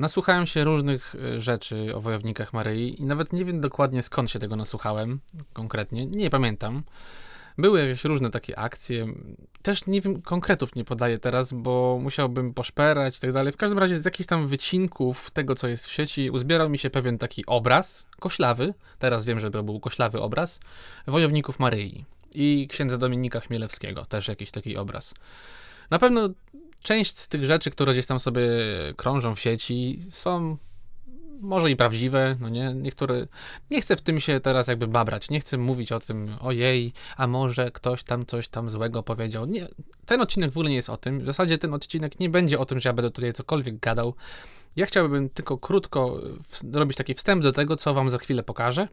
Nasłuchałem się różnych y, rzeczy o wojownikach Maryi i nawet nie wiem dokładnie skąd się tego nasłuchałem konkretnie, nie pamiętam. Były jakieś różne takie akcje. Też nie wiem, konkretów nie podaję teraz, bo musiałbym poszperać i tak dalej. W każdym razie z jakichś tam wycinków tego, co jest w sieci, uzbierał mi się pewien taki obraz, koślawy, teraz wiem, że to był koślawy obraz, wojowników Maryi i księdza Dominika Chmielewskiego, też jakiś taki obraz. Na pewno część z tych rzeczy, które gdzieś tam sobie krążą w sieci, są może i prawdziwe, no nie, niektóre, nie chcę w tym się teraz jakby babrać, nie chcę mówić o tym, ojej, a może ktoś tam coś tam złego powiedział. Nie, ten odcinek w ogóle nie jest o tym, w zasadzie ten odcinek nie będzie o tym, że ja będę tutaj cokolwiek gadał. Ja chciałbym tylko krótko robić taki wstęp do tego, co wam za chwilę pokażę.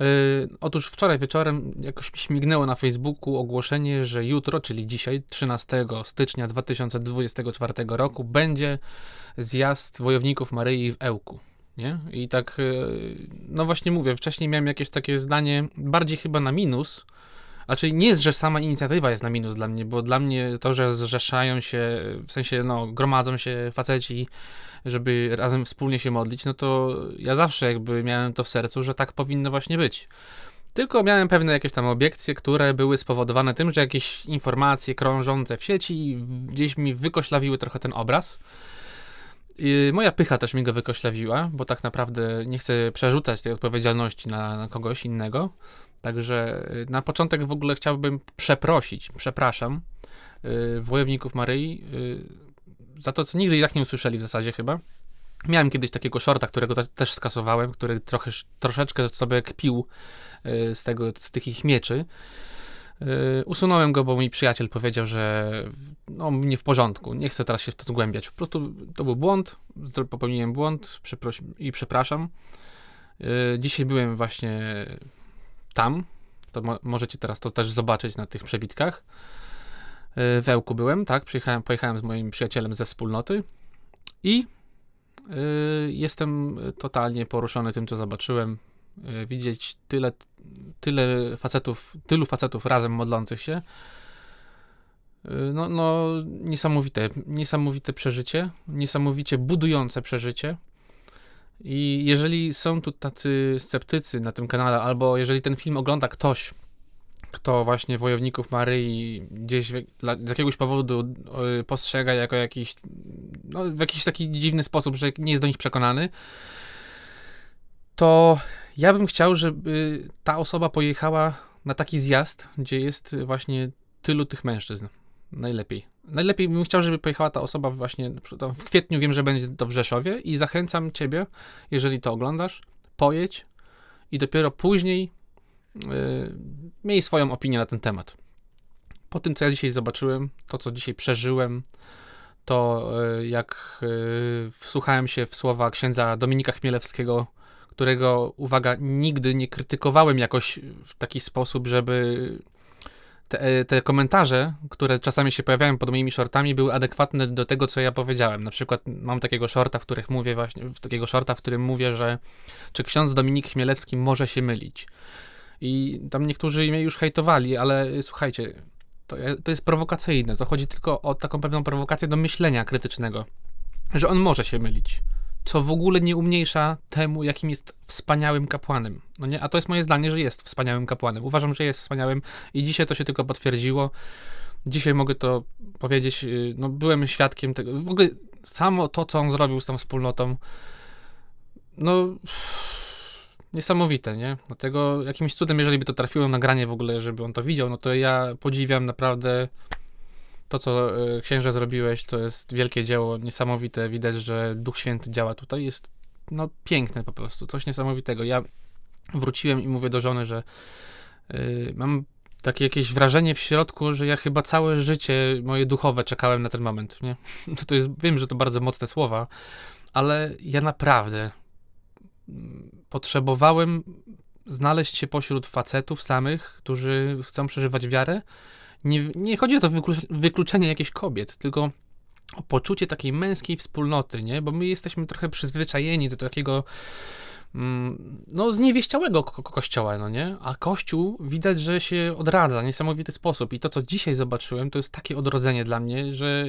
Yy, otóż wczoraj wieczorem jakoś mi śmignęło na Facebooku ogłoszenie, że jutro, czyli dzisiaj, 13 stycznia 2024 roku, będzie zjazd wojowników Maryi w Ełku. Nie? I tak, yy, no właśnie mówię, wcześniej miałem jakieś takie zdanie, bardziej chyba na minus, czyli nie jest, że sama inicjatywa jest na minus dla mnie, bo dla mnie to, że zrzeszają się, w sensie, no, gromadzą się faceci, żeby razem wspólnie się modlić, no to ja zawsze jakby miałem to w sercu, że tak powinno właśnie być. Tylko miałem pewne jakieś tam obiekcje, które były spowodowane tym, że jakieś informacje krążące w sieci gdzieś mi wykoślawiły trochę ten obraz. I moja pycha też mi go wykoślawiła, bo tak naprawdę nie chcę przerzucać tej odpowiedzialności na, na kogoś innego. Także y, na początek w ogóle chciałbym przeprosić, przepraszam, yy, wojowników Maryi yy, za to, co nigdy i tak nie usłyszeli w zasadzie chyba. Miałem kiedyś takiego shorta, którego też skasowałem, który trochę, troszeczkę sobie kpił yy, z, tego, z tych ich mieczy. Yy, usunąłem go, bo mój przyjaciel powiedział, że no, nie w porządku, nie chcę teraz się w to zgłębiać. Po prostu to był błąd, popełniłem błąd i przepraszam. Yy, dzisiaj byłem właśnie tam. To mo możecie teraz to też zobaczyć na tych przebitkach. Yy, w Ełku byłem, tak? Przyjechałem, pojechałem z moim przyjacielem ze wspólnoty i yy, jestem totalnie poruszony tym, co zobaczyłem. Yy, widzieć tyle, tyle facetów, tylu facetów razem modlących się. No, no, niesamowite, niesamowite przeżycie, niesamowicie budujące przeżycie. I jeżeli są tu tacy sceptycy na tym kanale, albo jeżeli ten film ogląda ktoś, kto właśnie wojowników Maryi gdzieś z jakiegoś powodu y, postrzega jako jakiś, no, w jakiś taki dziwny sposób, że nie jest do nich przekonany, to ja bym chciał, żeby ta osoba pojechała na taki zjazd, gdzie jest właśnie tylu tych mężczyzn. Najlepiej. Najlepiej bym chciał, żeby pojechała ta osoba właśnie w kwietniu, wiem, że będzie to w Rzeszowie i zachęcam ciebie, jeżeli to oglądasz, pojedź i dopiero później yy, miej swoją opinię na ten temat. Po tym, co ja dzisiaj zobaczyłem, to, co dzisiaj przeżyłem, to yy, jak yy, wsłuchałem się w słowa księdza Dominika Chmielewskiego, którego, uwaga, nigdy nie krytykowałem jakoś w taki sposób, żeby te, te, komentarze, które czasami się pojawiają pod moimi shortami, były adekwatne do tego, co ja powiedziałem. Na przykład mam takiego shorta, w których mówię właśnie, takiego shorta, w którym mówię, że czy ksiądz Dominik Chmielewski może się mylić. I tam niektórzy mnie już hejtowali, ale słuchajcie, to, to jest prowokacyjne. To chodzi tylko o taką pewną prowokację do myślenia krytycznego, że on może się mylić co w ogóle nie umniejsza temu, jakim jest wspaniałym kapłanem. No nie? A to jest moje zdanie, że jest wspaniałym kapłanem. Uważam, że jest wspaniałym i dzisiaj to się tylko potwierdziło. Dzisiaj mogę to powiedzieć, y, no byłem świadkiem tego. W ogóle samo to, co on zrobił z tą wspólnotą, no niesamowite, nie? Dlatego jakimś cudem, jeżeli by to trafiło na nagranie w ogóle, żeby on to widział, no to ja podziwiam naprawdę to, co e, księże zrobiłeś, to jest wielkie dzieło, niesamowite. Widać, że Duch Święty działa tutaj. Jest no piękne po prostu, coś niesamowitego. Ja wróciłem i mówię do żony, że yy, mam takie jakieś wrażenie w środku, że ja chyba całe życie moje duchowe czekałem na ten moment, nie? To, jest, wiem, że to bardzo mocne słowa, ale ja naprawdę mm, potrzebowałem znaleźć się pośród facetów samych, którzy chcą przeżywać wiarę nie, nie chodzi o to wykluczenie jakichś kobiet, tylko o poczucie takiej męskiej wspólnoty, nie? Bo my jesteśmy trochę przyzwyczajeni do takiego no, zniewieściałego ko- kościoła, no nie? A kościół widać, że się odradza w niesamowity sposób. I to, co dzisiaj zobaczyłem, to jest takie odrodzenie dla mnie, że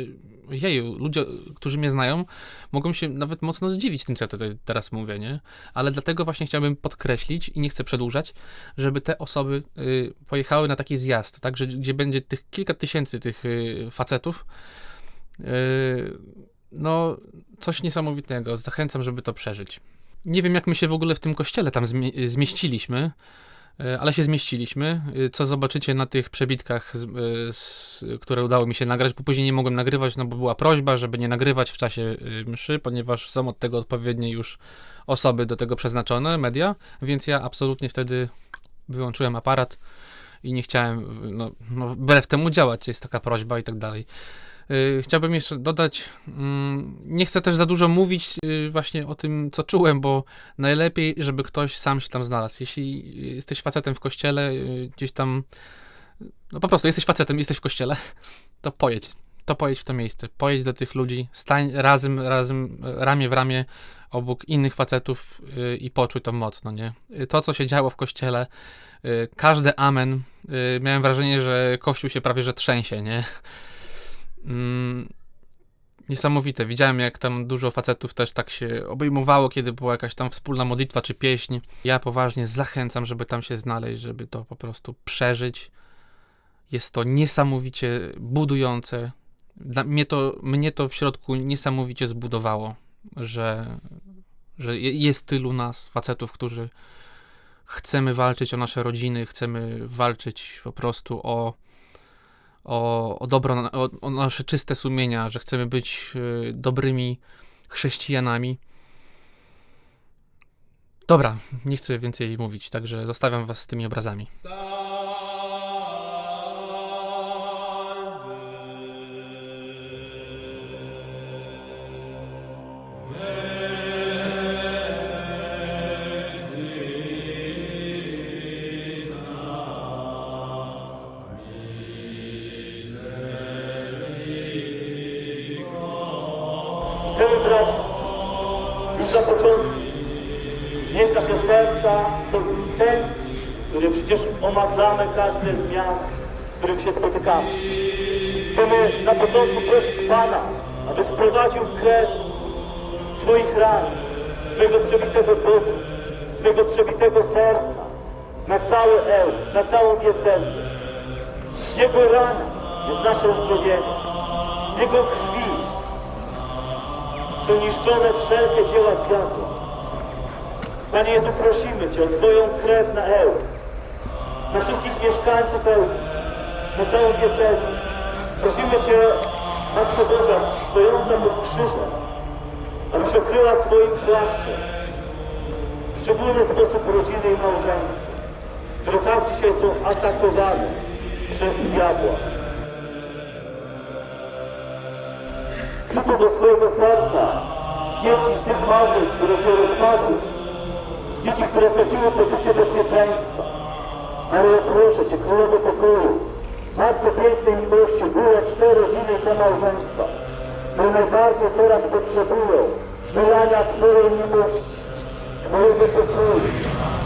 jeju, ludzie, którzy mnie znają, mogą się nawet mocno zdziwić tym, co ja tutaj teraz mówię, nie? Ale dlatego właśnie chciałbym podkreślić i nie chcę przedłużać, żeby te osoby y, pojechały na taki zjazd, tak? Że, gdzie będzie tych kilka tysięcy tych y, facetów, y, no, coś niesamowitego. Zachęcam, żeby to przeżyć. Nie wiem, jak my się w ogóle w tym kościele tam zmie- zmieściliśmy, e, ale się zmieściliśmy. E, Co zobaczycie na tych przebitkach, e, które udało mi się nagrać, bo później nie mogłem nagrywać, no bo była prośba, żeby nie nagrywać w czasie mszy, ponieważ są od tego odpowiednie już osoby do tego przeznaczone, media, więc ja absolutnie wtedy wyłączyłem aparat i nie chciałem, no, no wbrew temu działać, jest taka prośba i tak dalej. Y, Chciałbym jeszcze dodać, mm, nie chcę też za dużo mówić y, właśnie o tym, co czułem, bo najlepiej, żeby ktoś sam się tam znalazł. Jeśli jesteś facetem w kościele, y, gdzieś tam, no po prostu jesteś facetem, jesteś w kościele, to pojedź, to pojedź w to miejsce, pojedź do tych ludzi, stań razem, razem, ramię w ramię obok innych facetów i poczuj to mocno, nie? To, co się działo w kościele, każde amen, miałem wrażenie, że kościół się prawie że trzęsie, nie? Mm, niesamowite. Widziałem, jak tam dużo facetów też tak się obejmowało, kiedy była jakaś tam wspólna modlitwa czy pieśń. Ja poważnie zachęcam, żeby tam się znaleźć, żeby to po prostu przeżyć. Jest to niesamowicie budujące. Dla mnie to, mnie to w środku niesamowicie zbudowało, że, że je- jest tylu nas, facetów, którzy chcemy walczyć o nasze rodziny, chcemy walczyć po prostu o o, o dobro, o, o nasze czyste sumienia, że chcemy być y, dobrymi chrześcijanami. Dobra, nie chcę więcej mówić, także zostawiam was z tymi obrazami. Brać już na początku, znieść nasze serca do intencji, które przecież omawiamy każde z miast, w których się spotykamy. Chcemy na początku prosić Pana, aby sprowadził krew swoich ran, swojego przebitego duchu, swojego przebitego serca na cały Eł, na całą diecezję. Jego rana jest nasze uzdrowienie. W Jego krwi są niszczone wszelkie dzieła diabła. Panie Jezu, prosimy Cię o Twoją krew na Eł, na wszystkich mieszkańców Eł, na całą diecezję. Prosimy Cię, Matko Boża, stojąca pod krzyżem, abyś okryła swoim płaszczem w szczególny sposób rodziny i małżeństwa, które tak dzisiaj są atakowane przez diabła. Przyjdź do swojego serca. Dzieci tych małych, które się rozpadły, dzieci, które straciły poczucie bezpieczeństwa. Ale ja proszę Cię, Królowo Pokoju, Matko Pięknej Miłości, były cztery rodziny te małżeństwa, które najbardziej teraz potrzebują wylania Twojej miłości, Twojego pokoju,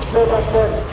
trzeba serca,